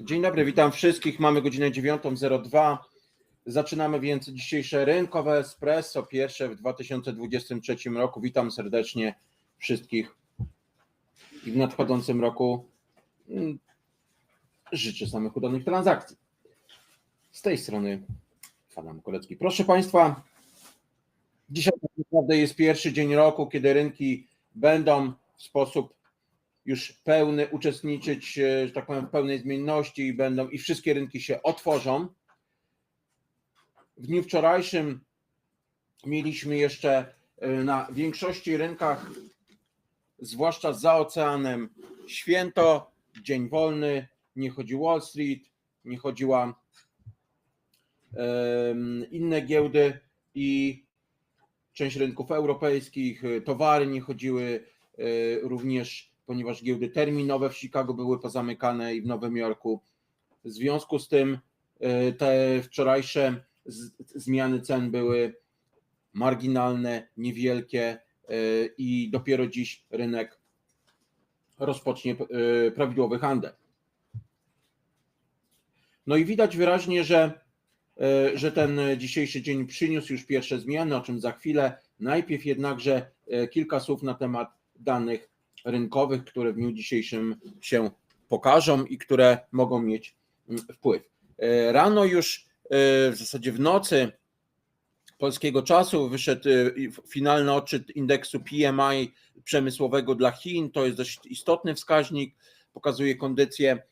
Dzień dobry, witam wszystkich. Mamy godzinę 9.02. Zaczynamy więc dzisiejsze rynkowe espresso, pierwsze w 2023 roku. Witam serdecznie wszystkich i w nadchodzącym roku mm, życzę samych udanych transakcji. Z tej strony Adam Kolecki. Proszę Państwa, dzisiaj tak naprawdę jest pierwszy dzień roku, kiedy rynki będą w sposób już pełny uczestniczyć, e, że tak powiem, w pełnej zmienności i będą i wszystkie rynki się otworzą. W dniu wczorajszym mieliśmy jeszcze e, na większości rynkach, zwłaszcza za oceanem, święto, dzień wolny, nie chodzi Wall Street, nie chodziła inne giełdy i część rynków europejskich, e, towary nie chodziły również, ponieważ giełdy terminowe w Chicago były pozamykane i w Nowym Jorku. W związku z tym e, te wczorajsze zmiany cen były marginalne, niewielkie e, i dopiero dziś rynek rozpocznie e, prawidłowy handel. No i widać wyraźnie, że, że ten dzisiejszy dzień przyniósł już pierwsze zmiany, o czym za chwilę. Najpierw jednakże kilka słów na temat danych rynkowych, które w dniu dzisiejszym się pokażą i które mogą mieć mm, wpływ. E, Rano już, e, w zasadzie w nocy polskiego czasu wyszedł e, finalny odczyt indeksu PMI przemysłowego dla Chin. To jest dość istotny wskaźnik, pokazuje kondycję,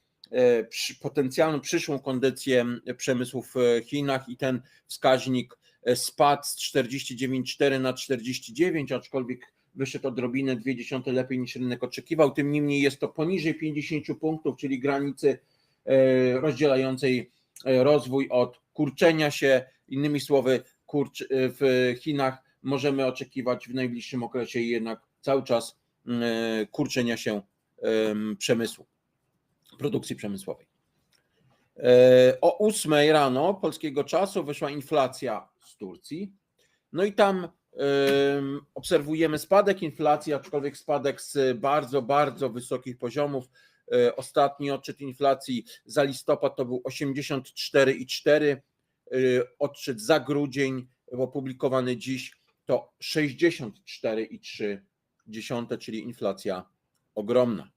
potencjalną przyszłą kondycję przemysłu w Chinach i ten wskaźnik spadł z 49,4 na 49, aczkolwiek wyszedł odrobinę 0,2 lepiej niż rynek oczekiwał. Tym niemniej jest to poniżej 50 punktów, czyli granicy e, rozdzielającej e, rozwój od kurczenia się. Innymi słowy, kurcz, e, w Chinach możemy oczekiwać w najbliższym okresie jednak cały czas e, kurczenia się em, przemysłu, produkcji przemysłowej. O 8 rano polskiego czasu wyszła inflacja z Turcji. No i tam obserwujemy spadek inflacji, aczkolwiek spadek z bardzo, bardzo wysokich poziomów. E, Ostatni odczyt inflacji za listopad to był 84,4. e, Odczyt za grudzień opublikowany dziś to 64,3, czyli inflacja ogromna.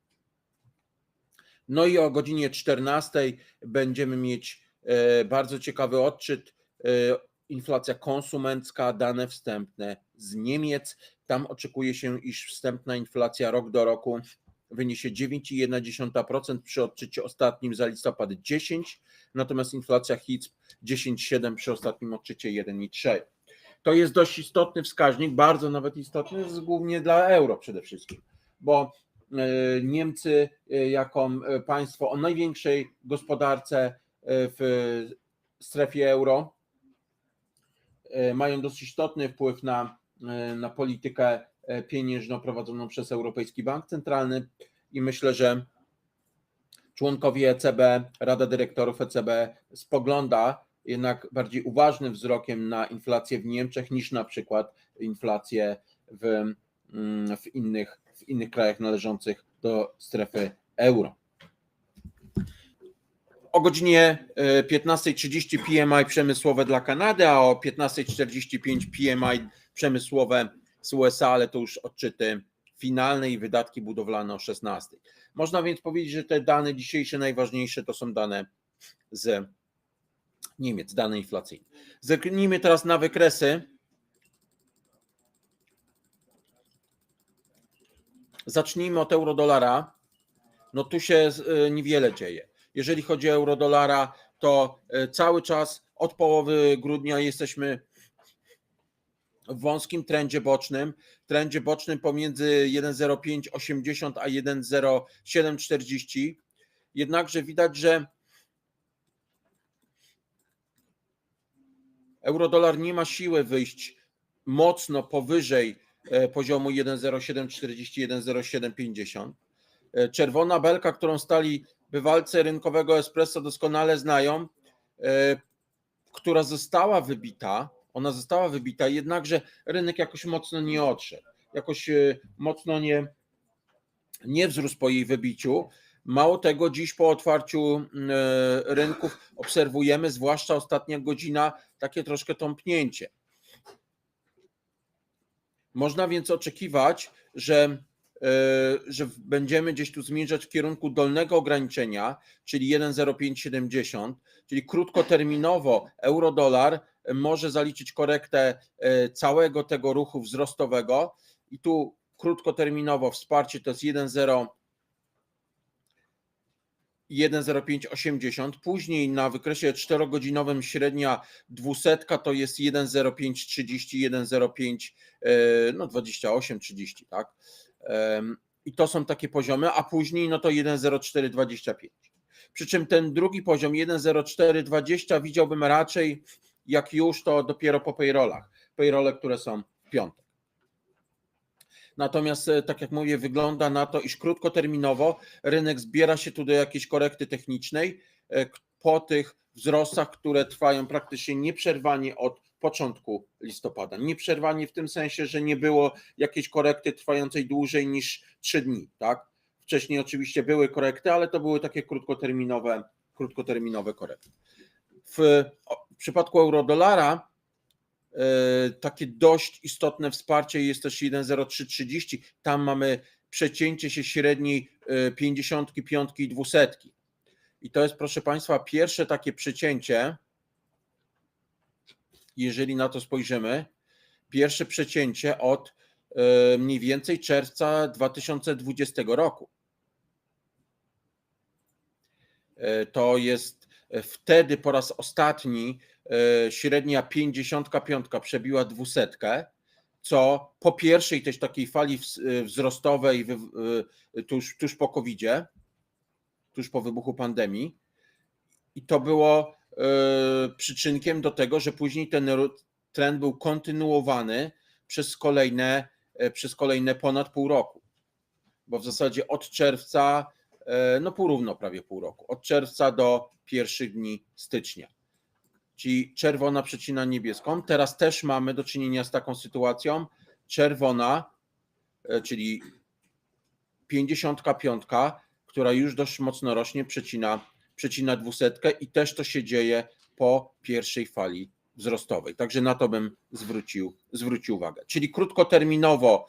No i o godzinie 14 będziemy mieć e, bardzo ciekawy odczyt. Inflacja konsumencka, dane wstępne z Niemiec. Tam oczekuje się, iż wstępna inflacja rok do roku wyniesie 9,1%, przy odczycie ostatnim za listopad 10, natomiast inflacja HICP 10,7 przy ostatnim odczycie 1,3. To jest dość istotny wskaźnik, bardzo nawet istotny, głównie dla euro przede wszystkim, bo e, Niemcy e, jako e, państwo o największej gospodarce w strefie euro mają dość istotny wpływ na, e, na politykę e, pieniężną prowadzoną przez Europejski Bank Centralny i myślę, że członkowie ECB, Rada Dyrektorów ECB spogląda jednak bardziej uważnym wzrokiem na inflację w Niemczech niż na przykład inflację w, mm, w, innych, w innych krajach należących do strefy euro. O godzinie e, 15.30 PMI przemysłowe dla Kanady, a o 15.45 PMI przemysłowe z USA, ale to już odczyty finalne i wydatki budowlane o 16. Można więc powiedzieć, że te dane dzisiejsze najważniejsze to są dane z Niemiec, dane inflacyjne. Zerknijmy teraz na wykresy. Zacznijmy od euro-dolara. No tu się y, niewiele dzieje. Jeżeli chodzi o euro-dolara, to y, cały czas od połowy grudnia jesteśmy w wąskim trendzie bocznym, trendzie bocznym pomiędzy 1,0580 a 1,0740. Jednakże widać, że Eurodolar nie ma siły wyjść mocno powyżej e, poziomu 1,0740, 1,0750. E, Czerwona belka, którą stali bywalcy rynkowego espresso doskonale znają, e, która została wybita, ona została wybita, jednakże rynek jakoś mocno nie odszedł, jakoś e, mocno nie, nie wzrósł po jej wybiciu. Mało tego, dziś po otwarciu e, rynków obserwujemy, zwłaszcza ostatnia godzina, takie troszkę tąpnięcie. Można więc oczekiwać, że, że będziemy gdzieś tu zmierzać w kierunku dolnego ograniczenia, czyli 1,0570, czyli krótkoterminowo euro-dolar może zaliczyć korektę e, całego tego ruchu wzrostowego i tu krótkoterminowo wsparcie to jest 1,0 1,0580, później na wykresie 4-godzinowym średnia 200 to jest 1,0530, 1,05 e, no 28, 30, tak? I to są takie poziomy, a później no to 1,0425. Przy czym ten drugi poziom 1,0420 widziałbym raczej jak już to dopiero po payrollach. Payrolle, które są w piątek. Natomiast, e, tak jak mówię, wygląda na to, iż krótkoterminowo rynek zbiera się tu do jakiejś korekty technicznej e, po tych wzrostach, które trwają praktycznie nieprzerwanie od początku listopada. Nieprzerwanie w tym sensie, że nie było jakiejś korekty trwającej dłużej niż 3 dni, tak? Wcześniej oczywiście były korekty, ale to były takie krótkoterminowe, krótkoterminowe korekty. W, w przypadku euro-dolara e, takie dość istotne wsparcie jest też 1,0330. Tam mamy przecięcie się średniej e, 55 i 200. I to jest, proszę Państwa, pierwsze takie przecięcie, jeżeli na to spojrzymy, pierwsze przecięcie od e, mniej więcej czerwca 2020 roku. E, To jest e, wtedy po raz ostatni średnia 55 przebiła 200, co po pierwszej też takiej fali wzrostowej tuż, tuż po covid tuż po wybuchu pandemii. I to było przyczynkiem do tego, że później ten trend był kontynuowany przez kolejne, e, przez kolejne ponad pół roku. Bo w zasadzie od czerwca, e, no porówno prawie pół roku, od czerwca do pierwszych dni stycznia. Czyli czerwona przecina niebieską. Teraz też mamy do czynienia z taką sytuacją. Czerwona, e, czyli 55, która już dość mocno rośnie, przecina, przecina 200 i też to się dzieje po pierwszej fali wzrostowej. Także na to bym zwrócił, zwrócił uwagę. Czyli krótkoterminowo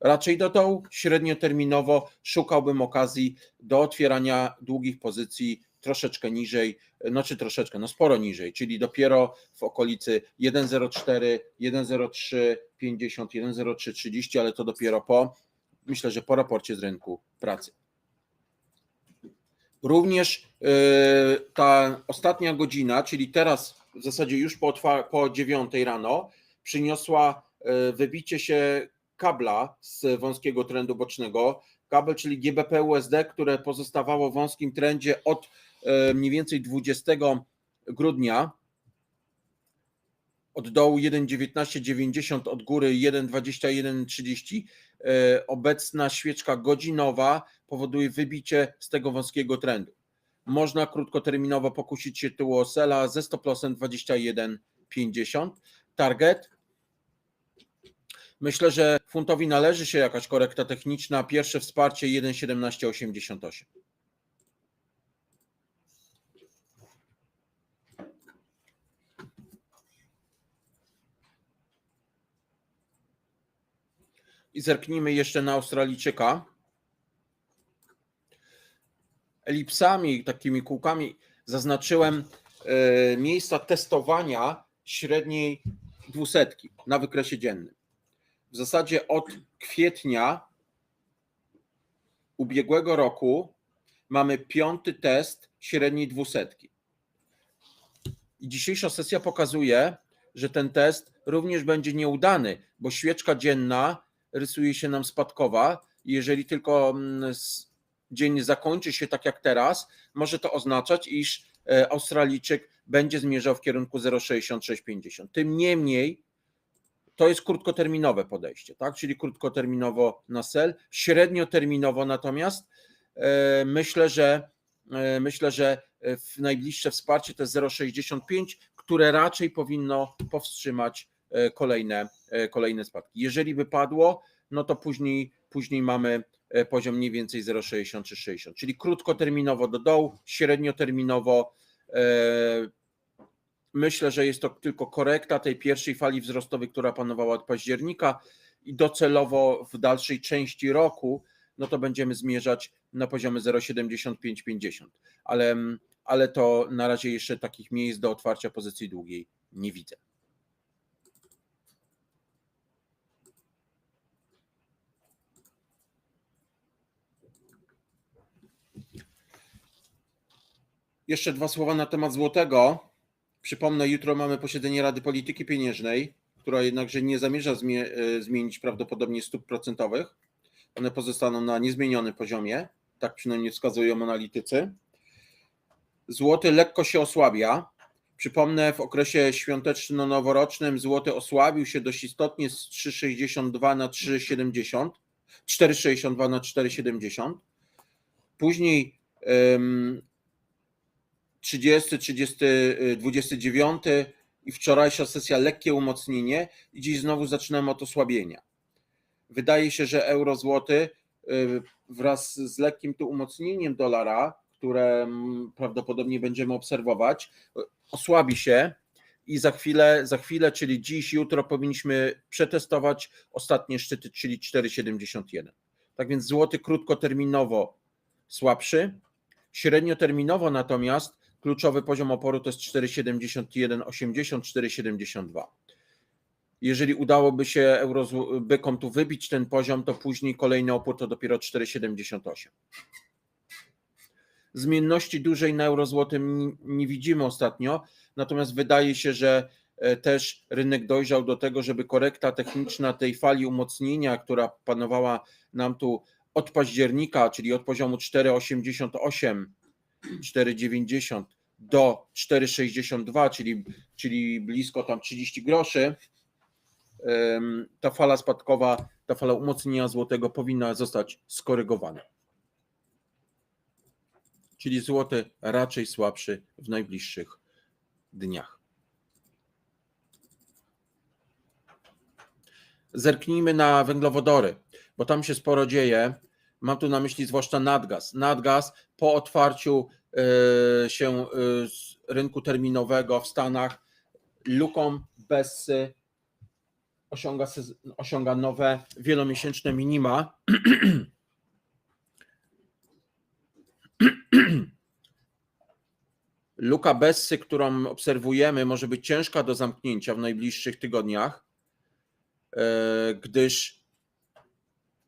raczej do dołu, średnioterminowo szukałbym okazji do otwierania długich pozycji troszeczkę niżej, no czy troszeczkę, no sporo niżej, czyli dopiero w okolicy 1,04, 1,03, 50, 1,03, 30, ale to dopiero po, myślę, że po raporcie z rynku pracy. Również yy, ta ostatnia godzina, czyli teraz w zasadzie już po, po 9 rano, przyniosła yy, wybicie się kabla z wąskiego trendu bocznego. Kabel, czyli GBP USD, które pozostawało w wąskim trendzie od yy, mniej więcej 20 grudnia. Od dołu 1,1990, od góry 1,2130. Yy, Obecna świeczka godzinowa powoduje wybicie z tego wąskiego trendu. Można krótkoterminowo pokusić się tyłu o sela ze stop lossem 21,50. Target. Myślę, że funtowi należy się jakaś korekta techniczna. Pierwsze wsparcie 1,1788. I zerknijmy jeszcze na Australijczyka elipsami, takimi kółkami zaznaczyłem e, miejsca testowania średniej dwusetki na wykresie dziennym. W zasadzie od kwietnia ubiegłego roku mamy piąty test średniej dwusetki. I dzisiejsza sesja pokazuje, że ten test również będzie nieudany, bo świeczka dzienna rysuje się nam spadkowa. Jeżeli tylko mm, dzień zakończy się tak jak teraz, może to oznaczać, iż e, Australijczyk będzie zmierzał w kierunku 0,6650. Tym niemniej to jest krótkoterminowe podejście, tak? czyli krótkoterminowo na sel, średnioterminowo natomiast e, myślę, że e, myślę, że najbliższe wsparcie to jest 0,65, które raczej powinno powstrzymać kolejne, e, kolejne spadki. Jeżeli by padło, no to później, później mamy e, poziom mniej więcej 0,60 czy 60, czyli krótkoterminowo do dołu, średnioterminowo e, myślę, że jest to tylko korekta tej pierwszej fali wzrostowej, która panowała od października i docelowo w dalszej części roku no to będziemy zmierzać na poziomie 0,7550, ale, ale to na razie jeszcze takich miejsc do otwarcia pozycji długiej nie widzę. Jeszcze dwa słowa na temat złotego. Przypomnę, jutro mamy posiedzenie Rady Polityki Pieniężnej, która jednakże nie zamierza e, zmienić prawdopodobnie stóp procentowych. One pozostaną na niezmienionym poziomie, tak przynajmniej wskazują analitycy. Złoty lekko się osłabia. Przypomnę, w okresie świąteczno-noworocznym złoty osłabił się dość istotnie z 3,62 na 3,70, 4,62 na 4,70. Później 30, 30, y, 29 i wczorajsza sesja lekkie umocnienie i dziś znowu zaczynamy od osłabienia. Wydaje się, że euro złoty y, wraz z lekkim tu umocnieniem dolara, które mm, prawdopodobnie będziemy obserwować, osłabi się i za chwilę, za chwilę, czyli dziś, jutro powinniśmy przetestować ostatnie szczyty, czyli 4,71. Tak więc złoty krótkoterminowo słabszy, średnioterminowo natomiast kluczowy poziom oporu to jest 4,71, 80, 4,72. Jeżeli udałoby się eurobykom tu wybić ten poziom, to później kolejny opór to dopiero 4,78. Zmienności dużej na eurozłotym nie widzimy ostatnio, natomiast wydaje się, że e, też rynek dojrzał do tego, żeby korekta techniczna tej fali umocnienia, która panowała nam tu od października, czyli od poziomu 4,88, 4,90 do 4,62, czyli, czyli blisko tam 30 groszy, ta fala spadkowa, ta fala umocnienia złotego powinna zostać skorygowana. Czyli złoty raczej słabszy w najbliższych dniach. Zerknijmy na węglowodory, bo tam się sporo dzieje. Mam tu na myśli zwłaszcza nadgaz. Nadgaz po otwarciu y, się z rynku terminowego w Stanach luką Bessy osiąga, sez- osiąga nowe wielomiesięczne minima. Luka Bessy, którą obserwujemy, może być ciężka do zamknięcia w najbliższych tygodniach, e, gdyż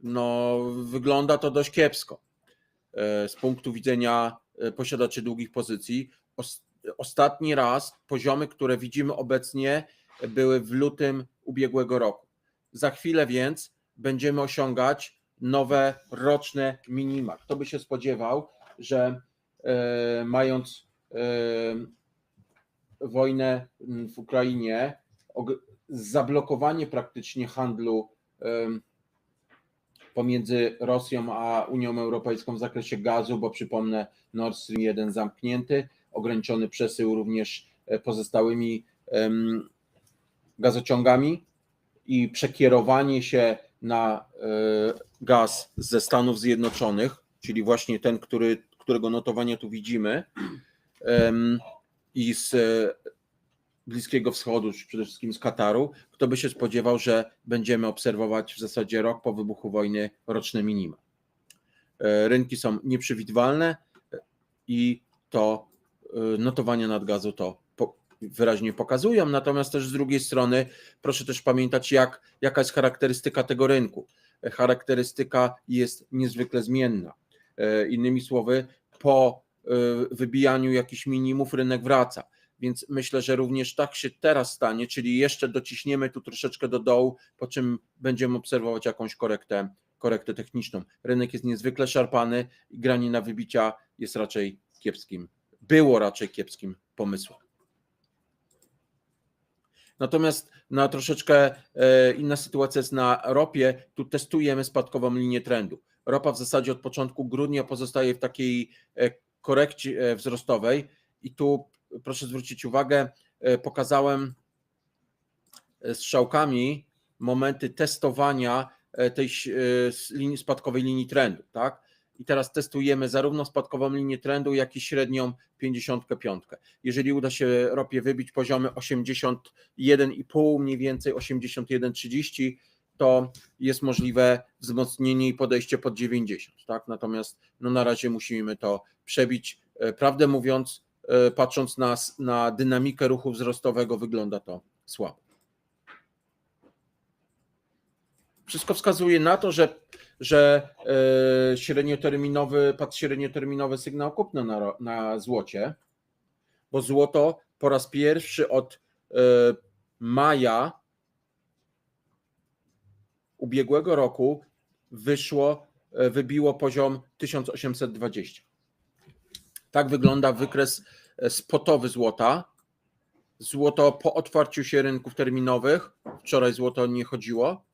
no, wygląda to dość kiepsko e, z punktu widzenia e, posiadaczy długich pozycji. Os- Ostatni raz poziomy, które widzimy obecnie, były w lutym ubiegłego roku. Za chwilę więc będziemy osiągać nowe roczne minima. Kto by się spodziewał, że e, mając wojnę w Ukrainie, zablokowanie praktycznie handlu pomiędzy Rosją a Unią Europejską w zakresie gazu, bo przypomnę, Nord Stream 1 zamknięty, ograniczony przesył również e, pozostałymi gazociągami i przekierowanie się na e, gaz ze Stanów Zjednoczonych, czyli właśnie ten, który, którego notowania tu widzimy, i z Bliskiego Wschodu, czy przede wszystkim z Kataru, kto by się spodziewał, że będziemy obserwować w zasadzie rok po wybuchu wojny roczne minima. E, Rynki są nieprzewidywalne e, i to e, notowania nadgazu to po- wyraźnie pokazują, natomiast też z drugiej strony proszę też pamiętać, jak, jaka jest charakterystyka tego rynku. Charakterystyka jest niezwykle zmienna. Innymi słowy, po wybijaniu jakichś minimów rynek wraca. Więc myślę, że również tak się teraz stanie, czyli jeszcze dociśniemy tu troszeczkę do dołu, po czym będziemy obserwować jakąś korektę, korektę techniczną. Rynek jest niezwykle szarpany i granie na wybicia jest raczej kiepskim, było raczej kiepskim pomysłem. Natomiast na troszeczkę e, inna sytuacja jest na ropie. Tu testujemy spadkową linię trendu. Ropa w zasadzie od początku grudnia pozostaje w takiej e, korekcie e, wzrostowej i tu proszę zwrócić uwagę, e, pokazałem e, strzałkami momenty testowania e, tej linii, spadkowej linii trendu, tak? I teraz testujemy zarówno spadkową linię trendu, jak i średnią 55. Jeżeli uda się ropie wybić poziomy 81,5, mniej więcej 81,30, to jest możliwe wzmocnienie i podejście pod 90, tak? Natomiast no na razie musimy to przebić. Prawdę mówiąc, patrząc na, na dynamikę ruchu wzrostowego, wygląda to słabo. Wszystko wskazuje na to, że, że e, średnioterminowy, padł średnioterminowy sygnał kupny na, na złocie, bo złoto po raz pierwszy od e, maja ubiegłego roku wyszło, e, wybiło poziom 1820. Tak wygląda wykres e, spotowy złota. Złoto po otwarciu się rynków terminowych, wczoraj złoto nie chodziło,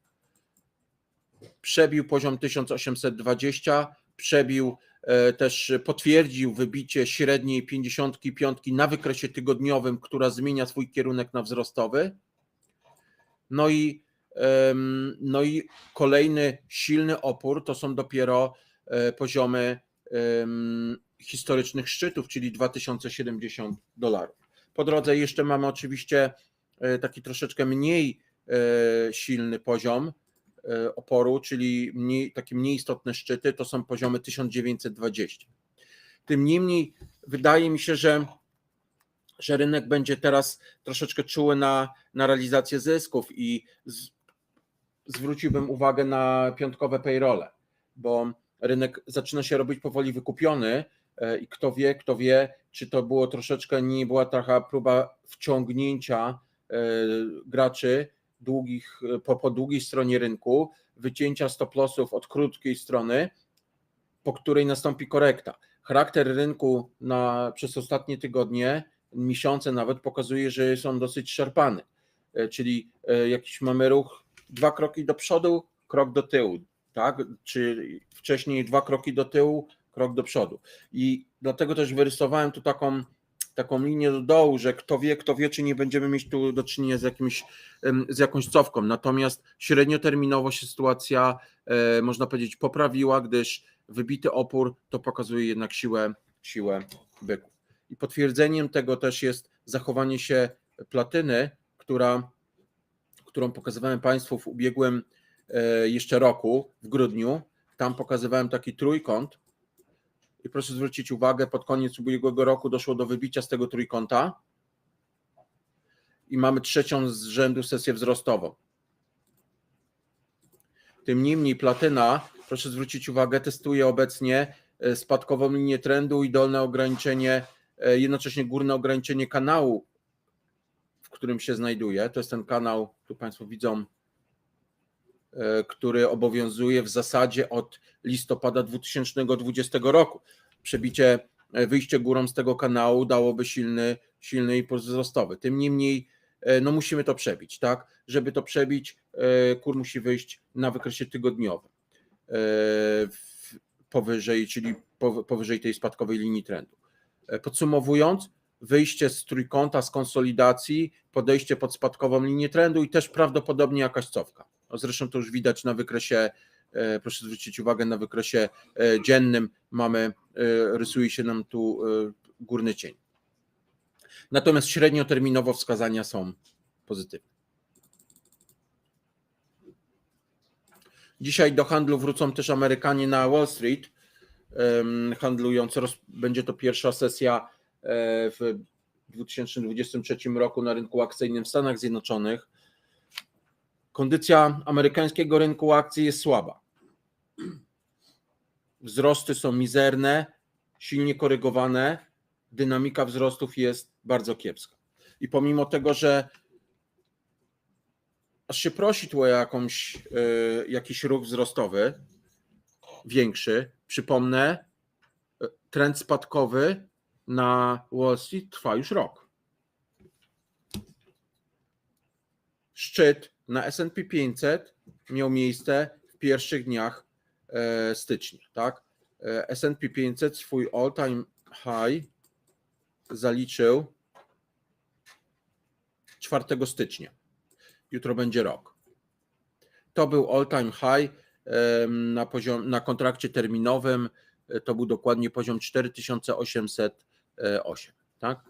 przebił poziom 1820, przebił e, też potwierdził wybicie średniej 55 na wykresie tygodniowym, która zmienia swój kierunek na wzrostowy. No i, no i kolejny silny opór to są dopiero e, poziomy historycznych szczytów, czyli 2070 dolarów. Po drodze jeszcze mamy oczywiście e, taki troszeczkę mniej e, silny poziom e, oporu, czyli mniej, takie mniej istotne szczyty, to są poziomy 1920. Tym niemniej wydaje mi się, że, że rynek będzie teraz troszeczkę czuły na, na realizację zysków i z, zwróciłbym uwagę na piątkowe payrole, bo rynek zaczyna się robić powoli wykupiony i kto wie, kto wie, czy to było troszeczkę, nie była taka próba wciągnięcia e, graczy długich, po, po długiej stronie rynku, wycięcia stop lossów od krótkiej strony, po której nastąpi korekta. Charakter rynku na, przez ostatnie tygodnie, miesiące nawet pokazuje, że on dosyć szarpany, E, czyli e, jakiś mamy ruch dwa kroki do przodu, krok do tyłu, tak? Czy wcześniej dwa kroki do tyłu, krok do przodu. I dlatego też wyrysowałem tu taką, taką linię do dołu, że kto wie, kto wie, czy nie będziemy mieć tu do czynienia z, jakimś, z jakąś cofką. Natomiast średnioterminowo się sytuacja, e, można powiedzieć, poprawiła, gdyż wybity opór to pokazuje jednak siłę, siłę byków. I potwierdzeniem tego też jest zachowanie się platyny, która, którą pokazywałem Państwu w ubiegłym e, jeszcze roku, w grudniu. Tam pokazywałem taki trójkąt. I proszę zwrócić uwagę, pod koniec ubiegłego roku doszło do wybicia z tego trójkąta i mamy trzecią z rzędu sesję wzrostową. Tym niemniej platyna, proszę zwrócić uwagę, testuje obecnie e, spadkową linię trendu i dolne ograniczenie, e, jednocześnie górne ograniczenie kanału, w którym się znajduje. To jest ten kanał, tu Państwo widzą, który obowiązuje w zasadzie od listopada 2020 roku. Przebicie, e, wyjście górą z tego kanału dałoby silny, silny impuls wzrostowy. Tym niemniej e, no musimy to przebić, tak? Żeby to przebić, e, kur musi wyjść na wykresie tygodniowym e, powyżej, czyli pow- powyżej tej spadkowej linii trendu. E, Podsumowując, wyjście z trójkąta, z konsolidacji, podejście pod spadkową linię trendu i też prawdopodobnie jakaś cofka. Zresztą to już widać na wykresie, e, proszę zwrócić uwagę, na wykresie e, dziennym mamy, e, rysuje się nam tu górny cień. Natomiast średnioterminowo wskazania są pozytywne. Dzisiaj do handlu wrócą też Amerykanie na Wall Street, handlując. Będzie to pierwsza sesja w 2023 roku na rynku akcyjnym w Stanach Zjednoczonych. Kondycja amerykańskiego rynku akcji jest słaba. Wzrosty są mizerne, silnie korygowane, dynamika wzrostów jest bardzo kiepska. I pomimo tego, że aż się prosi tu o jakąś, y, jakiś ruch wzrostowy większy, przypomnę, y, trend spadkowy na Wall Street trwa już rok. Szczyt na S&P 500 miał miejsce w pierwszych dniach e, stycznia, tak? E, S&P 500 swój all-time high zaliczył 4 stycznia. Jutro będzie rok. To był all time high na, poziom, na kontrakcie terminowym. e, To był dokładnie poziom 4808. Tak?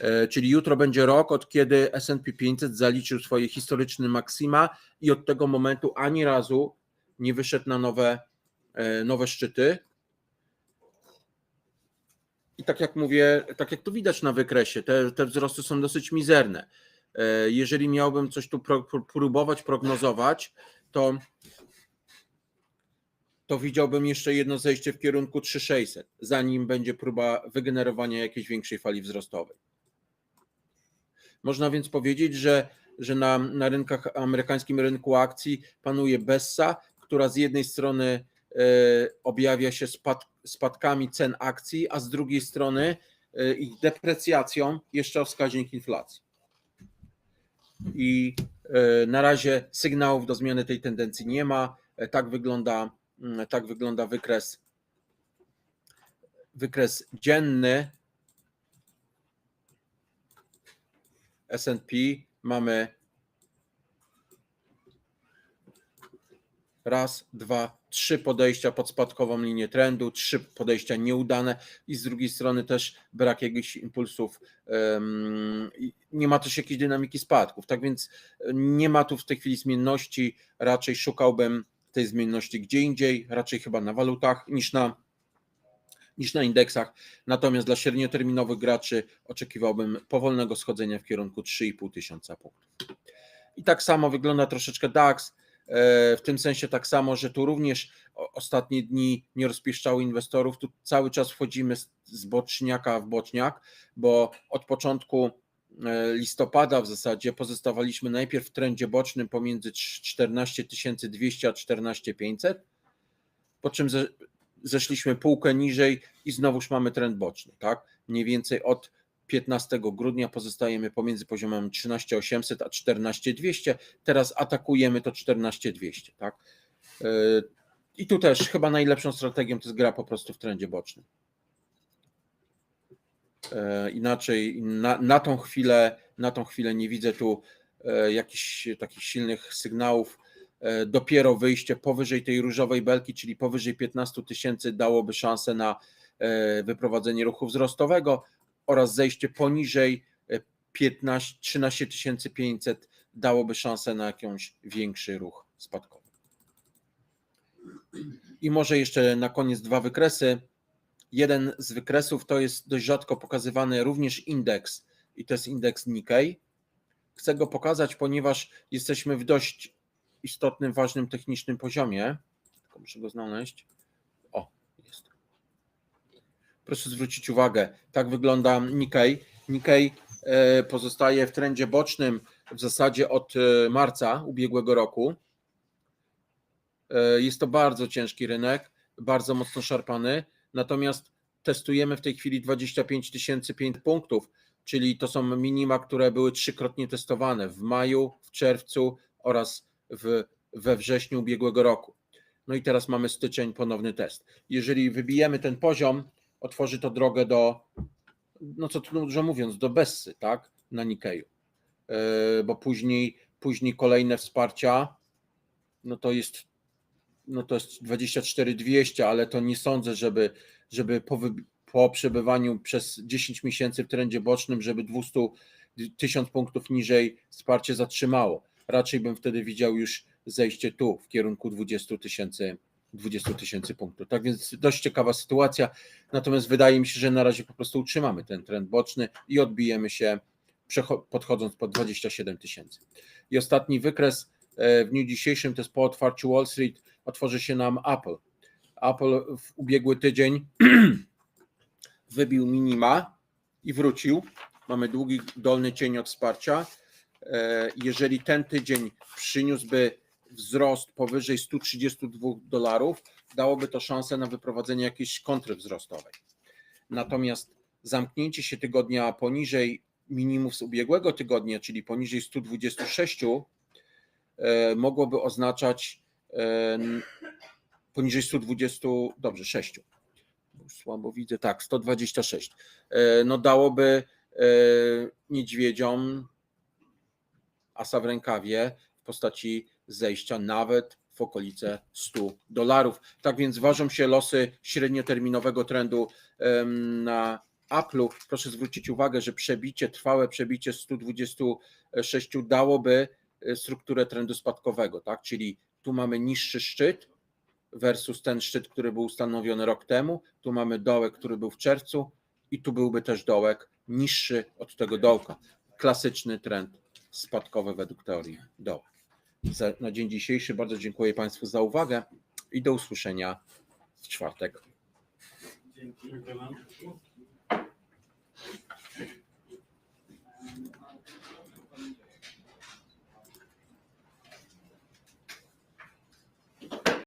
E, Czyli jutro będzie rok, od kiedy SP 500 zaliczył swoje historyczne maksima i od tego momentu ani razu nie wyszedł na nowe, e, nowe szczyty. I tak jak mówię, tak jak to widać na wykresie, te, te wzrosty są dosyć mizerne. E, Jeżeli miałbym coś tu próbować prognozować, to, to widziałbym jeszcze jedno zejście w kierunku 3600, zanim będzie próba wygenerowania jakiejś większej fali wzrostowej. Można więc powiedzieć, że, że na, na rynkach amerykańskim rynku akcji panuje Bessa, która z jednej strony e, objawia się spad, spadkami cen akcji, a z drugiej strony e, ich deprecjacją jeszcze o wskaźnik inflacji. I e, na razie sygnałów do zmiany tej tendencji nie ma. Tak wygląda, tak wygląda wykres, wykres dzienny S&P. Mamy raz, dwa, trzy podejścia pod spadkową linię trendu, trzy podejścia nieudane i z drugiej strony też brak jakichś impulsów, nie ma też jakiejś dynamiki spadków. Tak więc nie ma tu w tej chwili zmienności, raczej szukałbym tej zmienności gdzie indziej, raczej chyba na walutach niż na, niż na indeksach. Natomiast dla średnioterminowych graczy oczekiwałbym powolnego schodzenia w kierunku 3,5 tysiąca punktów. I tak samo wygląda troszeczkę DAX. e, W tym sensie tak samo, że tu również ostatnie dni nie rozpieszczały inwestorów. Tu cały czas wchodzimy z- boczniaka w boczniak, bo od początku listopada w zasadzie pozostawaliśmy najpierw w trendzie bocznym pomiędzy trz- 14 200 a 14 500, po czym ze, zeszliśmy półkę niżej i znowuż mamy trend boczny, tak? Mniej więcej od 15 grudnia pozostajemy pomiędzy poziomem 13 800 a 14 200, teraz atakujemy to 14 200, tak? E, I tu też chyba najlepszą strategią to jest gra po prostu w trendzie bocznym. E, Inaczej na, na tą chwilę, na tą chwilę nie widzę tu e, jakichś takich silnych sygnałów. E, Dopiero wyjście powyżej tej różowej belki, czyli powyżej 15 tysięcy dałoby szansę na wyprowadzenie ruchu wzrostowego oraz zejście poniżej e, 15, 13 500 dałoby szansę na jakiś większy ruch spadkowy. I może jeszcze na koniec dwa wykresy. Jeden z wykresów to jest dość rzadko pokazywany również indeks i to jest indeks Nikkei. Chcę go pokazać, ponieważ jesteśmy w dość istotnym, ważnym technicznym poziomie. Tylko muszę go znaleźć. O, jest. Proszę zwrócić uwagę, tak wygląda Nikkei. Nikkei e, pozostaje w trendzie bocznym w zasadzie od e, marca ubiegłego roku. E, Jest to bardzo ciężki rynek, bardzo mocno szarpany, natomiast testujemy w tej chwili 25 500 punktów, czyli to są minima, które były trzykrotnie testowane w maju, w czerwcu oraz w, we wrześniu ubiegłego roku. No i teraz mamy styczeń, ponowny test. Jeżeli wybijemy ten poziom, otworzy to drogę do, no co tu dużo mówiąc, do Bessy, tak, na Nikkeju. Yy, Bo później, później kolejne wsparcia, no to jest no to jest 24 200, ale to nie sądzę, żeby, żeby po, po przebywaniu przez 10 miesięcy w trendzie bocznym, żeby 200 1000 punktów niżej wsparcie zatrzymało. Raczej bym wtedy widział już zejście tu w kierunku 20 tysięcy 20 tysięcy punktów. Tak więc dość ciekawa sytuacja. Natomiast wydaje mi się, że na razie po prostu utrzymamy ten trend boczny i odbijemy się podchodząc pod 27 tysięcy. I ostatni wykres e, w dniu dzisiejszym to jest po otwarciu Wall Street otworzy się nam Apple. Apple w ubiegły tydzień wybił minima i wrócił. Mamy długi dolny cień od wsparcia. E, Jeżeli ten tydzień przyniósłby wzrost powyżej 132 dolarów, dałoby to szansę na wyprowadzenie jakiejś kontry wzrostowej. Natomiast zamknięcie się tygodnia poniżej minimów z ubiegłego tygodnia, czyli poniżej 126, e, mogłoby oznaczać poniżej 120, dobrze, 6. Słabo widzę, tak, 126. E, No dałoby e, niedźwiedziom asa w rękawie w postaci zejścia nawet w okolice 100 dolarów. Tak więc ważą się losy średnioterminowego trendu na Apple'u. Proszę zwrócić uwagę, że przebicie, trwałe przebicie 126 dałoby e, strukturę trendu spadkowego, tak? Czyli tu mamy niższy szczyt versus ten szczyt, który był ustanowiony rok temu. Tu mamy dołek, który był w czerwcu i tu byłby też dołek niższy od tego dołka. Klasyczny trend spadkowy według teorii. Za, na dzień dzisiejszy bardzo dziękuję Państwu za uwagę i do usłyszenia w czwartek. Dzięki.